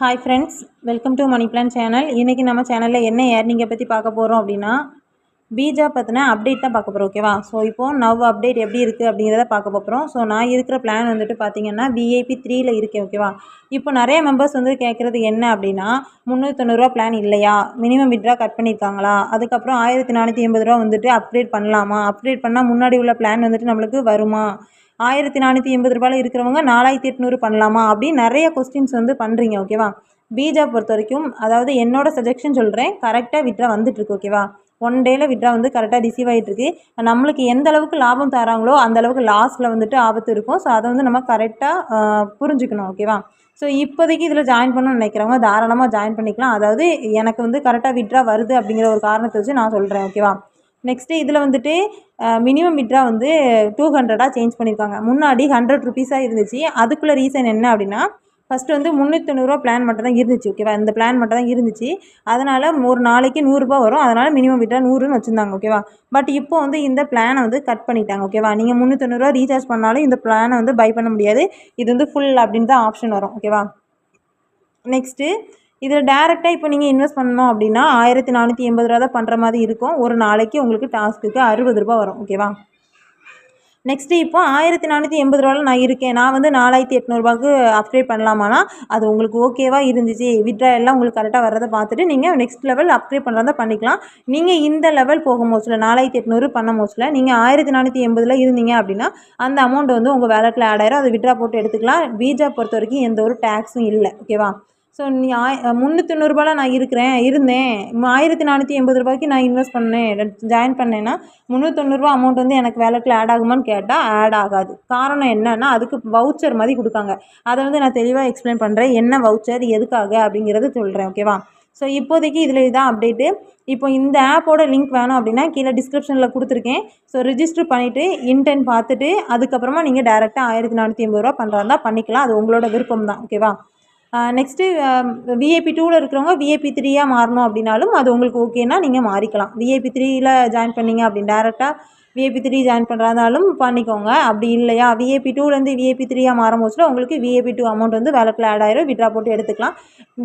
Hi friends welcome to money plan channel இன்றைக்கி நம்ம சேனலில் என்ன ஏர்னிங்கை பற்றி பார்க்க போகிறோம் அப்படின்னா பீஜா பற்றின அப்டேட் தான் பார்க்க போகிறோம் ஓகேவா ஸோ இப்போது நவ் அப்டேட் எப்படி இருக்குது அப்படிங்கிறத பார்க்க போகிறோம் ஸோ நான் இருக்கிற பிளான் வந்துட்டு பார்த்தீங்கன்னா விஐபி த்ரீயில் இருக்கேன் ஓகேவா இப்போ நிறைய மெம்பர்ஸ் வந்து கேட்குறது என்ன அப்படின்னா முந்நூற்றொண்ணூறுவா பிளான் இல்லையா? மினிமம் விட்ரா கட் பண்ணியிருக்காங்களா? அதுக்கப்புறம் ஆயிரத்தி நானூற்றி எண்பது ரூபா வந்துட்டு அப்கிரேட் பண்ணலாமா? அப்கிரேட் பண்ணால் முன்னாடி உள்ள பிளான் வந்துட்டு நம்மளுக்கு வருமா? ஆயிரத்தி நானூற்றி எண்பது ரூபாயில் இருக்கிறவங்க நாலாயிரத்தி எட்நூறு பண்ணலாமா அப்படின்னு நிறைய கொஸ்டின்ஸ் வந்து பண்ணுறீங்க ஓகேவா பீஜா பொறுத்த வரைக்கும் அதாவது என்னோட சஜெக்ஷன் சொல்கிறேன் கரெக்டாக விட்ரா வந்துட்டுருக்கு ஓகேவா ஒன் டேயில் விட்ரா வந்து கரெக்டாக ரிசீவ் ஆகிட்டுருக்கு நம்மளுக்கு எந்த அளவுக்கு லாபம் தராங்களோ அந்த அளவுக்கு லாஸில் வந்துட்டு ஆபத்து இருக்கும். ஸோ அதை வந்து நம்ம கரெக்டாக புரிஞ்சுக்கணும் ஓகேவா ஸோ இப்போதைக்கு இதில் ஜாயின் பண்ணணும்னு நினைக்கிறவங்க தாராளமாக ஜாயின் பண்ணிக்கலாம். அதாவது எனக்கு வந்து கரெக்டாக விட்ரா வருது அப்படிங்கிற ஒரு காரணத்தை வச்சு நான் சொல்கிறேன் ஓகேவா நெக்ஸ்ட்டு இதில் வந்துட்டு மினிமம் விட்ரா வந்து டூ ஹண்ட்ரடாக சேஞ்ச் பண்ணியிருக்காங்க முன்னாடி ஹண்ட்ரட் ருபீஸாக இருந்துச்சு. அதுக்குள்ளே ரீசன் என்ன அப்படின்னா ஃபஸ்ட்டு வந்து முந்நூற்றொண்ணூறுவா பிளான் மட்டும் தான் இருந்துச்சு ஓகேவா இந்த பிளான் மட்டும் தான் இருந்துச்சு. அதனால் ஒரு நாளைக்கு நூறுரூபா வரும். அதனால் மினிமம் விட்ரா நூறுன்னு வச்சுருந்தாங்க ஓகேவா பட் இப்போ வந்து இந்த பிளானை வந்து கட் பண்ணிட்டாங்க ஓகேவா நீங்கள் முந்நூற்றொண்ணூறுவா ரீசார்ஜ் பண்ணாலும் இந்த பிளானை வந்து பை பண்ண முடியாது. இது வந்து ஃபுல் அப்படின்னு தான் ஆப்ஷன் வரும் ஓகேவா நெக்ஸ்ட்டு இதில் டேரெக்டாக இப்போ நீங்கள் இன்வெஸ்ட் பண்ணணும் அப்படின்னா ஆயிரத்தி நானூற்றி எண்பது ரூபா தான் பண்ணுற மாதிரி இருக்கும். ஒரு நாளைக்கு உங்களுக்கு டாஸ்க்குக்கு அறுபது ரூபா வரும். ஓகேவா நெக்ஸ்ட்டு இப்போ ஆயிரத்தி நானூற்றி எண்பது ரூபாவில் நான் இருக்கேன். நான் வந்து நாலாயிரத்தி எட்நூறுபாக்கு அப்கிரேட் பண்ணலாமானா அது உங்களுக்கு ஓகேவாக இருந்துச்சு. விட்ரா எல்லாம் உங்களுக்கு கரெக்டாக வர்றதை பார்த்துட்டு நீங்கள் நெக்ஸ்ட் லெவல் அப்கிரேட் பண்ணுறதா பண்ணிக்கலாம். நீங்கள் இந்த லெவல் போக போச்சில் நாலாயிரத்தி எட்நூறு பண்ண போச்சில் நீங்கள் ஆயிரத்தி நானூற்றி எண்பதில் இருந்தீங்க அப்படின்னா அந்த அமௌண்ட் வந்து உங்கள் வேலெட்டில் ஆட் ஆயிரும். அதை விட்ரா போட்டு எடுத்துக்கலாம். வீஜா பொறுத்த வரைக்கும் எந்த ஒரு டேக்ஸும் இல்லை. ஓகேவா ஸோ நீ ஆய் முந்நூற்றொண்ணூறுபாவில் நான் இருக்கிறேன் இருந்தேன். ஆயிரத்தி நானூற்றி எண்பது ரூபாய்க்கு நான் இன்வெஸ்ட் பண்ணேன். ஜாயின் பண்ணேன்னா முந்நூற்றொண்ணூறுபா அமௌண்ட் வந்து எனக்கு வேலெட்டில் ஆட் ஆகுமான்னு கேட்டால் ஆட் ஆகாது. காரணம் என்னென்னா அதுக்கு வவுச்சர் மாதிரி கொடுக்காங்க. அதை வந்து நான் தெளிவாக எக்ஸ்பிளைன் பண்ணுறேன் என்ன வவுச்சர் எதுக்காக அப்படிங்கிறத சொல்கிறேன் ஓகேவா ஸோ இப்போதைக்கு இதில் இதுதான் அப்டேட்டு இப்போ இந்த ஆப்போட லிங்க் வேணும் அப்படின்னா கீழே டிஸ்கிரிப்ஷனில் கொடுத்துருக்கேன். ஸோ ரிஜிஸ்டர் பண்ணிவிட்டு இன்டென்ட் பார்த்துட்டு அதுக்கப்புறமா நீங்கள் டேரெக்டாக ஆயிரத்தி நானூற்றி எண்பது ரூபா பண்ணுறதா பண்ணிக்கலாம். அது உங்களோட விருப்பம் தான் ஓகேவா நெக்ஸ்ட்டு விஏபி டூவில் இருக்கிறவங்க விஏபி த்ரீயாக மாறணும் அப்படின்னாலும் அது உங்களுக்கு ஓகேன்னா நீங்கள் மாறிக்கலாம். விஏபி த்ரீயில் ஜாயின் பண்ணீங்க அப்படின்னு டேரெக்டாக விஏபி த்ரீ ஜாயின் பண்ணுறதாலும் பண்ணிக்கோங்க. அப்படி இல்லையா? விஏபி டூலேருந்து விஏபி த்ரீயாக மாறும் போச்சுல உங்களுக்கு விஏபி டூ அமௌண்ட் வந்து வேலட்டில் ஆட் ஆயிரும். விட்ரா போட்டு எடுத்துக்கலாம்.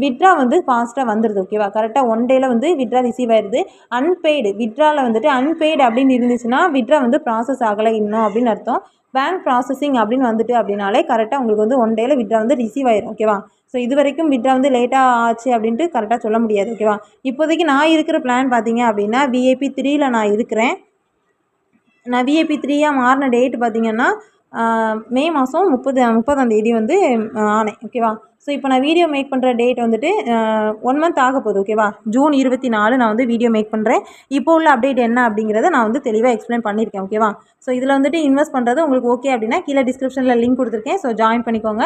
விட்ரா வந்து ஃபாஸ்ட்டாக வந்துடுது ஓகேவா கரெக்டாக ஒன் டேயில் வந்து விட்ரா ரிசீவ் ஆயிடுது அன்பெய்டு விட்ராவில் வந்துட்டு அன்பெய்டு அப்படின்னு இருந்துச்சுன்னா விட்ரா வந்து ப்ராசஸ் ஆகலை இன்னும் அப்படின்னு அர்த்தம். பேங்க் ப்ராசஸிங் அப்படின்னு வந்துட்டு அப்படின்னாலே கரெக்டாக உங்களுக்கு வந்து ஒன் டேயில் விட்ரா வந்து ரிசீவ் ஆயிரும் ஓகேவா ஸோ இது வரைக்கும் விட்ரா வந்து லேட்டாக ஆச்சு அப்படின்ட்டு கரெக்டாக சொல்ல முடியாது ஓகேவா இப்போதைக்கு நான் இருக்கிற பிளான் பார்த்தீங்க அப்படின்னா விஏபி த்ரீயில் நான் இருக்கிறேன். நான் விஏபி த்ரீயாக மாறின டேட் பார்த்தீங்கன்னா மே மாதம் முப்பது முப்பதாம் தேதி வந்து ஆனேன் ஓகேவா ஸோ இப்போ நான் வீடியோ மேக் பண்ணுற டேட் வந்துட்டு ஒன் மந்த் ஆக போகுது ஓகேவா ஜூன் இருபத்தி நாலு நான் வந்து வீடியோ மேக் பண்ணுறேன் இப்போ உள்ள அப்டேட் என்ன அப்படிங்கிறத நான் வந்து தெளிவாக எக்ஸ்பிளைன் பண்ணியிருக்கேன் ஓகேவா ஸோ இதில் வந்துட்டு இன்வெஸ்ட் பண்ணுறது உங்களுக்கு ஓகே அப்படின்னா கீழே டிஸ்கிரிப்ஷனில் லிங்க் கொடுத்துருக்கேன். ஸோ ஜாயின் பண்ணிக்கோங்க.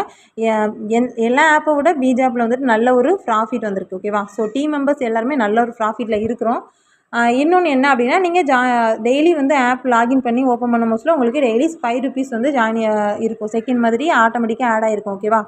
என் எல்லா ஆப்பை விட பிஜாப்பில் வந்துட்டு நல்ல ஒரு ப்ராஃபிட் வந்திருக்கு ஓகேவா ஸோ டீம் மெம்பர்ஸ் எல்லாருமே நல்ல ஒரு ப்ராஃபிட்டில் இருக்கிறோம். இன்னொன்று என்ன அப்படின்னா நீங்கள் ஜா டெய்லி வந்து ஆப் லாகின் பண்ணி ஓப்பன் பண்ண மோஸ்ட்டில் உங்களுக்கு டெய்லி ஃபைவ் ருபீஸ் வந்து ஜாயின் இருக்கும். செகண்ட் மாதிரி ஆட்டோமேட்டிக்காக ஆட் ஆகிருக்கும் ஓகேவா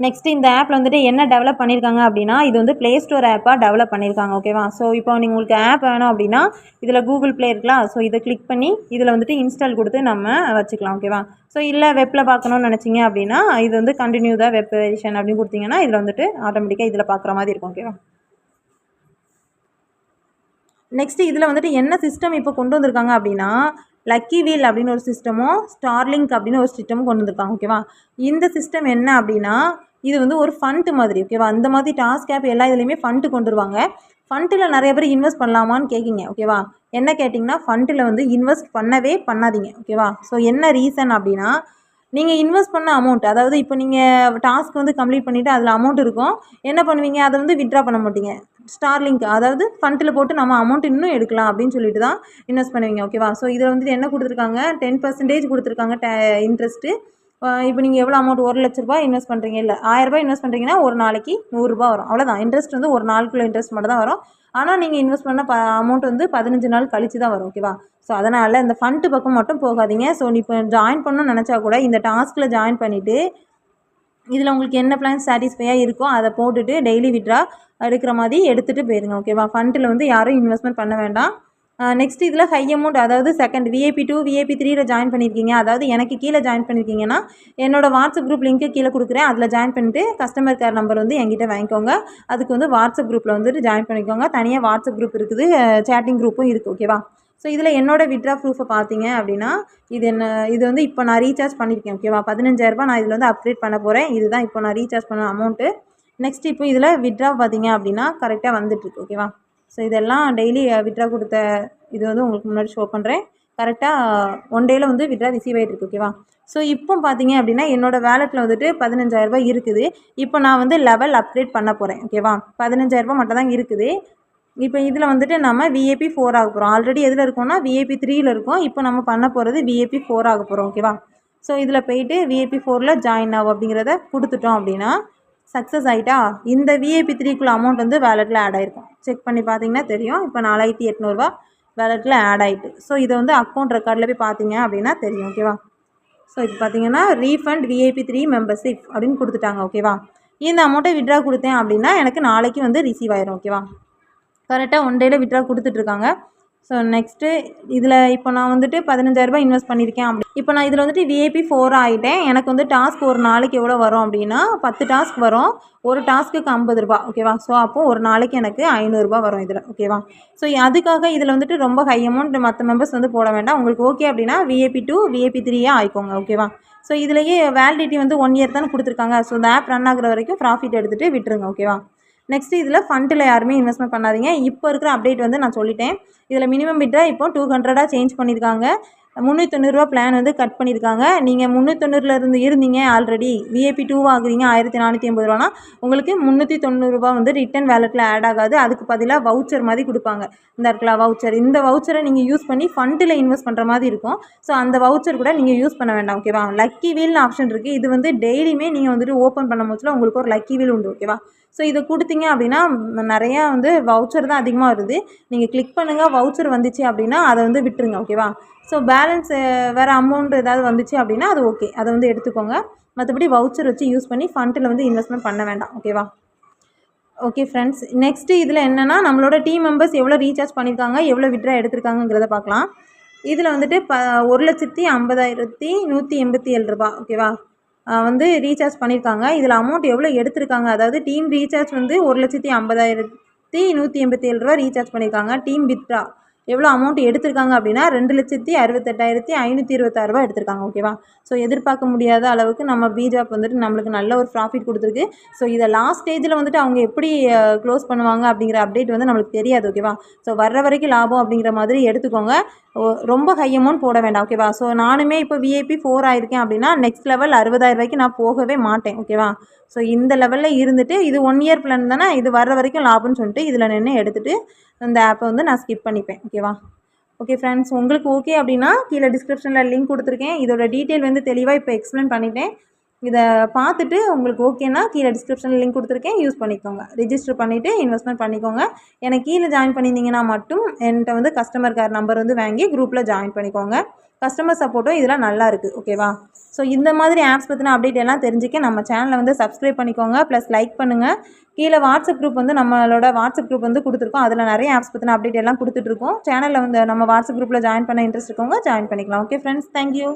நெக்ஸ்ட் இந்த ஆப்பில் வந்துட்டு என்ன டெவலப் பண்ணியிருக்காங்க அப்படின்னா இது வந்து ப்ளே ஸ்டோர் ஆப்பாக டெவலப் பண்ணியிருக்காங்க ஓகேவா ஸோ இப்போ நீங்கள் உங்களுக்கு ஆப் வேணும் அப்படின்னா இதில் கூகுள் ப்ளே இருக்கலாம். ஸோ இதை கிளிக் பண்ணி இதில் வந்துட்டு இன்ஸ்டால் கொடுத்து நம்ம வச்சுக்கலாம் ஓகேவா ஸோ இல்லை வெப்பில் பார்க்கணும்னு நினச்சிங்க அப்படின்னா இது வந்து கண்டினியூ தான் வெப் வெரிஷன் அப்படின்னு கொடுத்தீங்கன்னா இதில் வந்துட்டு ஆட்டோமேட்டிக்காக இதில் பார்க்குற மாதிரி இருக்கும் ஓகேவா நெக்ஸ்ட்டு இதில் வந்துட்டு என்ன சிஸ்டம் இப்போ கொண்டு வந்திருக்காங்க அப்படின்னா லக்கி வீல் அப்படின்னு ஒரு சிஸ்டமும் ஸ்டார்லிங்க் அப்படின்னு ஒரு சிஸ்டமும் கொண்டு வந்திருக்காங்க ஓகேவா இந்த சிஸ்டம் என்ன அப்படின்னா இது வந்து ஒரு ஃபண்ட் மாதிரி ஓகேவா அந்த மாதிரி டாஸ்க் ஆப் எல்லா இதுலேயுமே ஃபண்ட்டு கொண்டு வருவாங்க. ஃபண்ட்டில் நிறைய பேர் இன்வெஸ்ட் பண்ணலாமான்னு கேட்குங்க ஓகேவா என்ன கேட்டிங்கன்னா ஃபண்ட்டில் வந்து இன்வெஸ்ட் பண்ணவே பண்ணாதீங்க ஓகேவா ஸோ என்ன ரீசன் அப்படின்னா நீங்கள் இன்வெஸ்ட் பண்ண அமௌண்ட் அதாவது இப்போ நீங்கள் டாஸ்க் வந்து கம்ப்ளீட் பண்ணிவிட்டு அதில் அமௌண்ட் இருக்கும். என்ன பண்ணுவீங்க? அதை வந்து விட்ரா பண்ண மாட்டீங்க. ஸ்டார்லிங்க் அதாவது ஃபண்ட்டில் போட்டு நம்ம அமௌண்ட் இன்னும் எடுக்கலாம் அப்படின்னு சொல்லிட்டு தான் இன்வெஸ்ட் பண்ணுவீங்க. ஓகேவா ஸோ இதில் வந்துட்டு என்ன கொடுத்துருக்காங்க? டென் பர்சன்டேஜ் கொடுத்துருக்காங்க டே இன்ட்ரெஸ்ட்டு இப்போ நீங்கள் எவ்வளோ அமௌண்ட் ஒரு லட்ச ரூபாய் இன்வெஸ்ட் பண்ணுறீங்க இல்லை ஆயிரரூபா இன்வெஸ்ட் பண்ணுறீங்கன்னா ஒரு நாளைக்கு நூறுரூபா வரும். அவ்வளோதான் இன்ட்ரெஸ்ட் வந்து ஒரு நாளுக்குள்ள இன்ட்ரெஸ்ட் மட்டும் தான் வரும். ஆனால் நீங்கள் இன்வெஸ்ட் பண்ண ப அமௌண்ட் வந்து பதினஞ்சு நாள் கழிச்சு தான் வரும். ஓகேவா ஸோ அதனால் இந்த ஃபண்ட்டு பக்கம் மட்டும் போகாதீங்க. ஸோ நீ இப்போ ஜாயின் பண்ணணும்னு நினச்சா கூட இந்த டாஸ்கில் ஜாயின் பண்ணிவிட்டு இதில் உங்களுக்கு என்ன பிளான் சாட்டிஸ்ஃபையாக இருக்கோ அதை போட்டுட்டு டெய்லி விட்ரா எடுக்கிற மாதிரி எடுத்துகிட்டு போயிருங்க ஓகேவா ஃபண்டில் வந்து யாரும் இன்வெஸ்ட்மெண்ட் பண்ண வேண்டாம். நெக்ஸ்ட் இதில் ஹை அமௌண்ட் அதாவது செகண்ட் விஐபி டூ விஐபி த்ரீயில் ஜாயின் பண்ணியிருக்கீங்க. அதாவது எனக்கு கீழே ஜாயின் பண்ணியிருக்கீங்கன்னா என்னோட வாட்ஸ்அப் குரூப் லிங்க்கு கீழே கொடுக்குறேன். அதில் ஜாயின் பண்ணிட்டு கஸ்டமர் கேர் நம்பர் வந்து என்கிட்ட வாங்கிக்கோங்க. அதுக்கு வந்து வாட்ஸ்அப் குரூப்பில் வந்துட்டு ஜாயின் பண்ணிக்கோங்க. தனியாக வாட்ஸ்அப் குரூப் இருக்குது. சேட்டிங் குரூப்பும் இருக்குது ஓகேவா ஸோ இதில் என்னோடய விட்ரா ப்ரூஃபை பார்த்தீங்க அப்படின்னா இது என்ன இது வந்து இப்போ நான் ரீசார்ஜ் பண்ணியிருக்கேன் ஓகேவா பதினஞ்சாயிரரூபா நான் இதில் வந்து அப்கிரேட் பண்ண போகிறேன் இதுதான் இப்போ நான் ரீசார்ஜ் பண்ண அமௌண்ட்டு நெக்ஸ்ட் இப்போ இதில் விட்ரா பார்த்தீங்க அப்படின்னா கரெக்டாக வந்துட்டுருக்கு ஓகேவா ஸோ இதெல்லாம் டெய்லி விட்ரா கொடுத்த இது வந்து உங்களுக்கு முன்னாடி ஷோ பண்ணுறேன் கரெக்டாக ஒன் டேயில் வந்து விட்ரா ரிசீவ் ஆகிட்டு இருக்கு ஓகேவா ஸோ இப்போ பார்த்தீங்க அப்படின்னா என்னோடய வேலெட்டில் வந்துட்டு பதினஞ்சாயிரரூபா இருக்குது. இப்போ நான் வந்து லெவல் அப்கிரேட் பண்ண போகிறேன் ஓகேவா பதினஞ்சாயிரரூபா மட்டும் தான் இருக்குது. இப்போ இதில் வந்துட்டு நம்ம விஏபி ஃபோர் ஆக போகிறோம் ஆல்ரெடி எதில் இருக்கோம்னா விஏபி த்ரீயில் இருக்கோம். இப்போ நம்ம பண்ண போகிறது விஏபி ஃபோர் ஆக போகிறோம் ஓகேவா ஸோ இதில் போயிட்டு விஏபி ஃபோரில் ஜாயின் ஆகும் அப்படிங்கிறத கொடுத்துட்டோம் அப்படின்னா சக்ஸஸ் ஆகிட்டா இந்த விஏபி த்ரீக்குள்ள அமௌண்ட் வந்து வேலெட்டில் ஆட் ஆகிருக்கும் செக் பண்ணி பார்த்தீங்கன்னா தெரியும். இப்போ நாலாயிரத்தி எட்நூறுபா வேலெட்டில் ஆட் ஆகிட்டு ஸோ இதை வந்து அக்கௌண்ட் ரெக்கார்டில் போய் பார்த்தீங்க அப்படின்னா தெரியும் ஓகேவா ஸோ இப்போ பார்த்தீங்கன்னா ரீஃபண்ட் விஐபி த்ரீ மெம்பர்ஷிப் அப்படின்னு கொடுத்துட்டாங்க ஓகேவா இந்த அமௌண்ட்டை விட்ரா கொடுத்தேன் அப்படின்னா எனக்கு நாளைக்கு வந்து ரிசீவ் ஆயிரும் ஓகேவா கரெக்டாக ஒன் டேயில் விட்ரா கொடுத்துட்ருக்காங்க. ஸோ நெக்ஸ்ட்டு இதில் இப்போ நான் வந்துட்டு பதினஞ்சாயிரரூபா இன்வெஸ்ட் பண்ணியிருக்கேன் அப்படி. இப்போ நான் இதில் வந்துட்டு விஐபி ஃபோர் ஆகிட்டேன் எனக்கு வந்து டாஸ்க் ஒரு நாளைக்கு எவ்வளோ வரும் அப்படின்னா பத்து டாஸ்க் வரும். ஒரு டாஸ்க்குக்கு ஐம்பது ரூபா ஓகேவா ஸோ அப்போது ஒரு நாளைக்கு எனக்கு ஐநூறுரூபா வரும் இதில் ஓகேவா ஸோ அதுக்காக இதில் வந்துட்டு ரொம்ப ஹை அமௌண்ட் மற்ற மெம்பர்ஸ் வந்து போட வேண்டாம். உங்களுக்கு ஓகே அப்படின்னா விஏபி டூ விஏபி த்ரீயே ஆயிக்கோங்க ஓகேவா ஸோ இதுலேயே வேலிடிட்டி வந்து ஒன் இயர் தானே கொடுத்துருக்காங்க. ஸோ இந்த ஆப் ரன் ஆகுற வரைக்கும் ப்ராஃபிட் எடுத்துகிட்டு விட்டுருங்க ஓகேவா நெக்ஸ்ட்டு இதில் ஃபண்டில் யாருமே இன்வெஸ்ட்மெண்ட் பண்ணாதீங்க. இப்போ இருக்கிற அப்டேட் வந்து நான் சொல்லிட்டேன். இதில் மினிமம் பிட்டை இப்போ டூ ஹண்ட்ரடாக சேஞ்ச் பண்ணியிருக்காங்க. முந்நூற்றொண்ணூறுரூவா பிளான் வந்து கட் பண்ணியிருக்காங்க. நீங்கள் முந்நூற்றொண்ணூறில் இருந்து இருந்தீங்க ஆல்ரெடி விஏபி டூ ஆகுறீங்க ஆயிரத்தி நானூற்றி ஐம்பது ரூபானா? உங்களுக்கு முந்நூற்றி தொண்ணூறுரூவா வந்து ரிட்டன் வேலெட்டில் ஆட் ஆகாது. அதுக்கு பதிலாக வவுச்சர் மாதிரி கொடுப்பாங்க. இந்த இருக்கலாம் வவுச்சர் இந்த வவுச்சரை நீங்கள் யூஸ் பண்ணி ஃபண்டில் இன்வெஸ்ட் பண்ணுற மாதிரி இருக்கும். ஸோ அந்த வவுச்சர் கூட நீங்கள் யூஸ் பண்ண வேண்டாம் ஓகேவா லக்கி வீல்னு ஆப்ஷன் இருக்குது இது வந்து டெய்லியுமே நீங்கள் வந்துட்டு ஓப்பன் பண்ணும் போச்சுல உங்களுக்கு ஒரு லக்கி வீல் உண்டு ஓகேவா ஸோ இதை கொடுத்தீங்க அப்படின்னா நிறையா வந்து வவுச்சர் தான் அதிகமாக வருது. நீங்கள் கிளிக் பண்ணுங்கள் வவுச்சர் வந்துச்சு அப்படின்னா அதை வந்து விட்டுருங்க ஓகேவா ஸோ பேலன்ஸ் வேறு அமௌண்ட் ஏதாவது வந்துச்சு அப்படின்னா அது ஓகே அதை வந்து எடுத்துக்கோங்க. மற்றபடி வவுச்சர் வச்சு யூஸ் பண்ணி ஃபண்டில் வந்து இன்வெஸ்ட்மெண்ட் பண்ண வேண்டாம் ஓகேவா ஓகே ஃப்ரெண்ட்ஸ் நெக்ஸ்ட்டு இதில் என்னென்னா நம்மளோட டீம் மெம்பர்ஸ் எவ்வளோ ரீசார்ஜ் பண்ணியிருக்காங்க எவ்வளோ விட்ரா எடுத்திருக்காங்கிறத பார்க்கலாம். இதில் வந்துட்டு ப ஒரு லட்சத்தி ஐம்பதாயிரத்தி நூற்றி எண்பத்தி ஏழு ரூபா ஓகேவா வந்து ரீசார்ஜ் பண்ணியிருக்காங்க இதில் அமௌண்ட் எவ்வளோ எடுத்திருக்காங்க? அதாவது டீம் ரீசார்ஜ் வந்து ஒரு லட்சத்தி ஐம்பதாயிரத்தி நூற்றி எண்பத்தி ஏழு ரூபா ரீசார்ஜ் பண்ணியிருக்காங்க டீம் வித்ரா எவ்வளோ அமௌண்ட் எடுத்திருக்காங்க அப்படின்னா ரெண்டு லட்சத்தி அறுபத்தெட்டாயிரத்தி ஐநூற்றி இருபத்தாறுரூபா எடுத்திருக்காங்க. ஓகேவா ஸோ எதிர்பார்க்க முடியாத அளவுக்கு நம்ம பிஜாப் வந்துட்டு நம்மளுக்கு நல்ல ஒரு ப்ராஃபிட் கொடுத்துருக்கு. ஸோ இதை லாஸ்ட் ஸ்டேஜில் வந்துட்டு அவங்க எப்படி க்ளோஸ் பண்ணுவாங்க அப்படிங்கிற அப்டேட் வந்து நம்மளுக்கு தெரியாது. ஓகேவா ஸோ வர்ற வரைக்கும் லாபம் அப்படிங்கிற மாதிரி எடுத்துக்கோங்க. ரொம்ப ஹை அமௌண்ட் போட வேண்டாம் ஓகேவா ஸோ நானுமே இப்போ விஐபி ஃபோர் ஆயிருக்கேன் அப்படின்னா நெக்ஸ்ட் லெவல் அறுபதாயிரம் ரூபாய்க்கு நான் போகவே மாட்டேன் ஓகேவா ஸோ இந்த லெவலில் இருந்துட்டு இது ஒன் இயர் பிளான் தானே இது வர்ற வரைக்கும் லாபம்னு சொல்லிட்டு இதில் நின்று எடுத்துகிட்டு அந்த ஆப்பை வந்து நான் ஸ்கிப் பண்ணிப்பேன் ஓகேவா ஓகே ஃப்ரெண்ட்ஸ் உங்களுக்கு ஓகே அப்படின்னா கீழே டிஸ்கிரிப்ஷனில் லிங்க் கொடுத்துருக்கேன். இதோட டீட்டெயில் வந்து தெளிவாக இப்போ எக்ஸ்பிளைன் பண்ணிட்டேன். இதை பார்த்துட்டு உங்களுக்கு ஓகேனா கீழே டிஸ்கிரிப்ஷனில் லிங்க் கொடுத்துருக்கேன். யூஸ் பண்ணிக்கோங்க. ரிஜிஸ்டர் பண்ணிவிட்டு இன்வெஸ்ட்மெண்ட் பண்ணிக்கோங்க. எனக்கு கீழே ஜாயின் பண்ணியிருந்தீங்கன்னா மட்டும் என்கிட்ட வந்து கஸ்டமர் கேர் நம்பர் வந்து வாங்கி குரூப்பில் ஜாயின் பண்ணிக்கோங்க. கஸ்டமர் சப்போர்ட்டும் இதெல்லாம் நல்லா இருக்குது ஓகேவா ஸோ இந்த மாதிரி ஆப்ஸ் பற்றின அப்டேட் எல்லாம் தெரிஞ்சுக்க நம்ம சேனலை வந்து சப்ஸ்கிரைப் பண்ணிக்கோங்க. ப்ளஸ் லைக் பண்ணுங்கள் கீழே வாட்ஸ்அப் குரூப் வந்து நம்மளோட வாட்ஸ்அப் குரூப் வந்து கொடுத்துருக்கோம். அதில் நிறைய ஆப்ஸ் பற்றின அப்டேட் எல்லாம் கொடுத்துட்ருக்கோம் சேனலில் வந்து நம்ம வாட்ஸ்அப் குரூப்பில் ஜாயின் பண்ண இன்ட்ரெஸ்ட் இருக்கவங்க ஜாயின் பண்ணிக்கலாம். Okay friends thank you